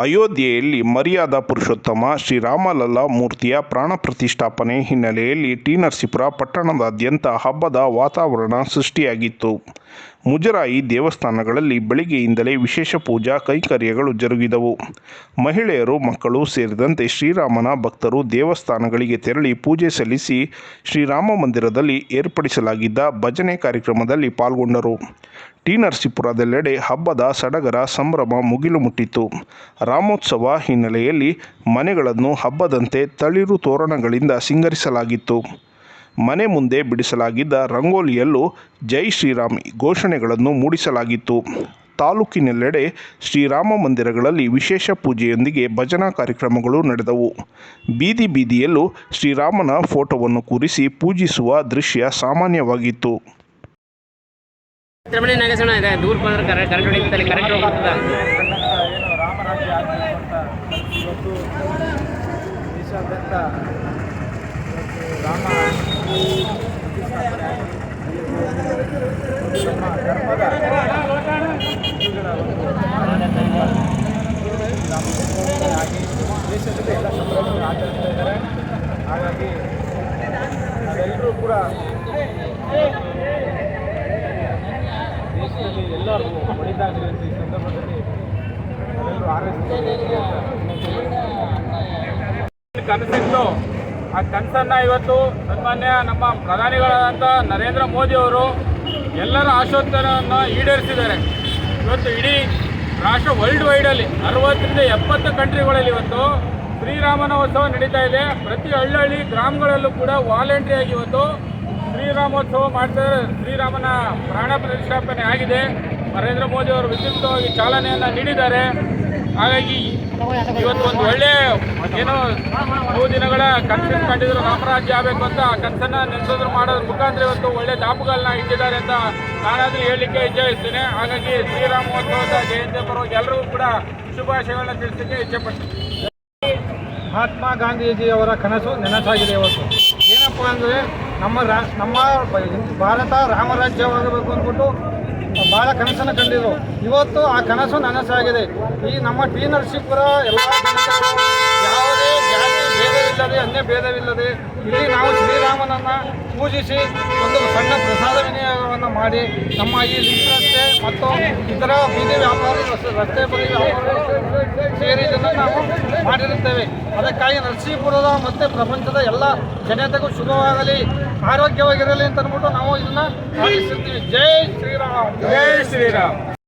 ಅಯೋಧ್ಯೆಯಲ್ಲಿ ಮರ್ಯಾದಾ ಪುರುಷೋತ್ತಮ ಶ್ರೀರಾಮಲಲ್ಲಾ ಮೂರ್ತಿಯ ಪ್ರಾಣ ಪ್ರತಿಷ್ಠಾಪನೆ ಹಿನ್ನೆಲೆಯಲ್ಲಿ ಟಿ ನರಸೀಪುರ ಪಟ್ಟಣದಾದ್ಯಂತ ಹಬ್ಬದ ವಾತಾವರಣ ಸೃಷ್ಟಿಯಾಗಿತ್ತು. ಮುಜರಾಯಿ ದೇವಸ್ಥಾನಗಳಲ್ಲಿ ಬೆಳಿಗ್ಗೆಯಿಂದಲೇ ವಿಶೇಷ ಪೂಜಾ ಕೈಕರ್ಯಗಳು ಜರುಗಿದವು. ಮಹಿಳೆಯರು, ಮಕ್ಕಳು ಸೇರಿದಂತೆ ಶ್ರೀರಾಮನ ಭಕ್ತರು ದೇವಸ್ಥಾನಗಳಿಗೆ ತೆರಳಿ ಪೂಜೆ ಸಲ್ಲಿಸಿ ಶ್ರೀರಾಮ ಮಂದಿರದಲ್ಲಿ ಏರ್ಪಡಿಸಲಾಗಿದ್ದ ಭಜನೆ ಕಾರ್ಯಕ್ರಮದಲ್ಲಿ ಪಾಲ್ಗೊಂಡರು. ಟಿ. ನರಸೀಪುರದೆಲ್ಲೆಡೆ ಹಬ್ಬದ ಸಡಗರ ಸಂಭ್ರಮ ಮುಗಿಲು ಮುಟ್ಟಿತ್ತು ರಾಮೋತ್ಸವ ಹಿನ್ನೆಲೆಯಲ್ಲಿ ಮನೆಗಳನ್ನು ಹಬ್ಬದಂತೆ ತಳಿರು ತೋರಣಗಳಿಂದ ಸಿಂಗರಿಸಲಾಗಿತ್ತು. ಮನೆ ಮುಂದೆ ಬಿಡಿಸಲಾಗಿದ್ದ ರಂಗೋಲಿಯಲ್ಲೂ ಜೈ ಶ್ರೀರಾಮ್ ಘೋಷಣೆಗಳನ್ನು ಮೂಡಿಸಲಾಗಿತ್ತು. ತಾಲೂಕಿನೆಲ್ಲೆಡೆ ಶ್ರೀರಾಮ ಮಂದಿರಗಳಲ್ಲಿ ವಿಶೇಷ ಪೂಜೆಯೊಂದಿಗೆ ಭಜನಾ ಕಾರ್ಯಕ್ರಮಗಳು ನಡೆದವು. ಬೀದಿ ಬೀದಿಯಲ್ಲೂ ಶ್ರೀರಾಮನ ಫೋಟೋವನ್ನು ಕೂರಿಸಿ ಪೂಜಿಸುವ ದೃಶ್ಯ ಸಾಮಾನ್ಯವಾಗಿತ್ತು. ರಾಮ ದೇಶದಲ್ಲಿ ಎಲ್ಲ ಸಂಭ್ರಮವನ್ನು ಆಚರಿಸ್ತಾ ಇದ್ದಾರೆ ಹಾಗಾಗಿ ನಾವೆಲ್ಲರೂ ಕೂಡ ದೇಶದಲ್ಲಿ ಎಲ್ಲರೂ ಒಳಿತಾಗಲಿ ಅಂತ ಈ ಸಂದರ್ಭದಲ್ಲಿ ನಾವೆಲ್ಲರೂ ಆರೈಸ್ತೀವಿ ಕನಸಿತ್ತು ಆ ಕನಸನ್ನು ಇವತ್ತು ಸನ್ಮಾನ್ಯ ನಮ್ಮ ಪ್ರಧಾನಿಗಳಾದಂಥ ನರೇಂದ್ರ ಮೋದಿ ಅವರು ಎಲ್ಲರ ಆಶೋತ್ತರವನ್ನು ಈಡೇರಿಸಿದ್ದಾರೆ. ಇವತ್ತು ಇಡೀ ರಾಷ್ಟ್ರ ವರ್ಲ್ಡ್ ವೈಡಲ್ಲಿ ಅರವತ್ತರಿಂದ ಎಪ್ಪತ್ತು ಕಂಟ್ರಿಗಳಲ್ಲಿ ಇವತ್ತು ಶ್ರೀರಾಮನ ಉತ್ಸವ ನಡೀತಾ ಇದೆ. ಪ್ರತಿ ಹಳ್ಳಿ ಗ್ರಾಮಗಳಲ್ಲೂ ಕೂಡ ವಾಲಂಟ್ರಿಯಾಗಿ ಇವತ್ತು ಶ್ರೀರಾಮೋತ್ಸವ ಮಾಡ್ತಾರೆ ಶ್ರೀರಾಮನ ಪ್ರಾಣ ಪ್ರತಿಷ್ಠಾಪನೆ ಆಗಿದೆ. ನರೇಂದ್ರ ಮೋದಿ ಅವರು ವಿದ್ಯುಕ್ತವಾಗಿ ಚಾಲನೆಯನ್ನು ನೀಡಿದ್ದಾರೆ. ಹಾಗಾಗಿ ಇವತ್ತು ಒಂದು ಒಳ್ಳೆ ಏನೋ ಮೂರು ದಿನಗಳ ಕನ್ಸನ್ ಕಂಡಿದ್ರು ರಾಮರಾಜ್ಯ ಆಗಬೇಕು ಅಂತ. ಆ ಕನ್ಸನ್ನ ನೆನೆಸೋದ್ರ ಮಾಡೋದ್ರ ಮುಖಾಂತರ ಇವತ್ತು ಒಳ್ಳೆ ದಾಪುಗಳನ್ನ ಇಟ್ಟಿದ್ದಾರೆ ಅಂತ ನಾನಾದ್ರೂ ಹೇಳಲಿಕ್ಕೆ ಇಚ್ಛಿಸ್ತೇನೆ ಹಾಗಾಗಿ ಶ್ರೀರಾಮ ಮಹೋತ್ಸವದ ಜಯಂತಿ ಪರವಾಗಿ ಎಲ್ಲರಿಗೂ ಕೂಡ ಶುಭಾಶಯಗಳನ್ನ ತಿಳಿಸಲಿಕ್ಕೆ ಇಚ್ಛೆಪಡ್ತೀನಿ. ಮಹಾತ್ಮ ಗಾಂಧೀಜಿಯವರ ಕನಸು ನೆನಸಾಗಿದೆ ಇವತ್ತು. ಏನಪ್ಪ ಅಂದರೆ ನಮ್ಮ ರಾ, ನಮ್ಮ ಭಾರತ ರಾಮರಾಜ್ಯವಾಗಬೇಕು ಅಂದ್ಬಿಟ್ಟು ಭಾಳ ಕನಸನ್ನು ಕಂಡಿದ್ರು. ಇವತ್ತು ಆ ಕನಸು ನನಸಾಗಿದೆ. ಈ ನಮ್ಮ ಟಿ ನರಸೀಪುರ ಎಲ್ಲ ಯಾವುದೇ ಜಾತಿ ಭೇದವಿಲ್ಲದೆ, ಅನ್ಯ ಭೇದವಿಲ್ಲದೆ ಇಲ್ಲಿ ನಾವು ಶ್ರೀರಾಮನನ್ನು ಪೂಜಿಸಿ ಒಂದು ಸಣ್ಣ ಪ್ರಸಾದ ವಿನಿಯೋಗವನ್ನು ಮಾಡಿ ನಮ್ಮ ಈ ರಸ್ತೆ ಮತ್ತು ಇತರ ಬೀದಿ ವ್ಯಾಪಾರಿ ರಸ್ತೆ ಬದಿ ಸೇರಿ ನಾವು ಮಾಡಿರುತ್ತೇವೆ. ಅದಕ್ಕಾಗಿ ನರಸೀಪುರದ ಮತ್ತು ಪ್ರಪಂಚದ ಎಲ್ಲ ಜನತೆಗೂ ಶುಭವಾಗಲಿ. ಆರೋಗ್ಯವಾಗಿರಲಿ ಅಂತ ಅಂದ್ಬಿಟ್ಟು ನಾವು ಇದನ್ನ ಜೈ ಶ್ರೀರಾಮ್. ಜೈ ಶ್ರೀರಾಮ್.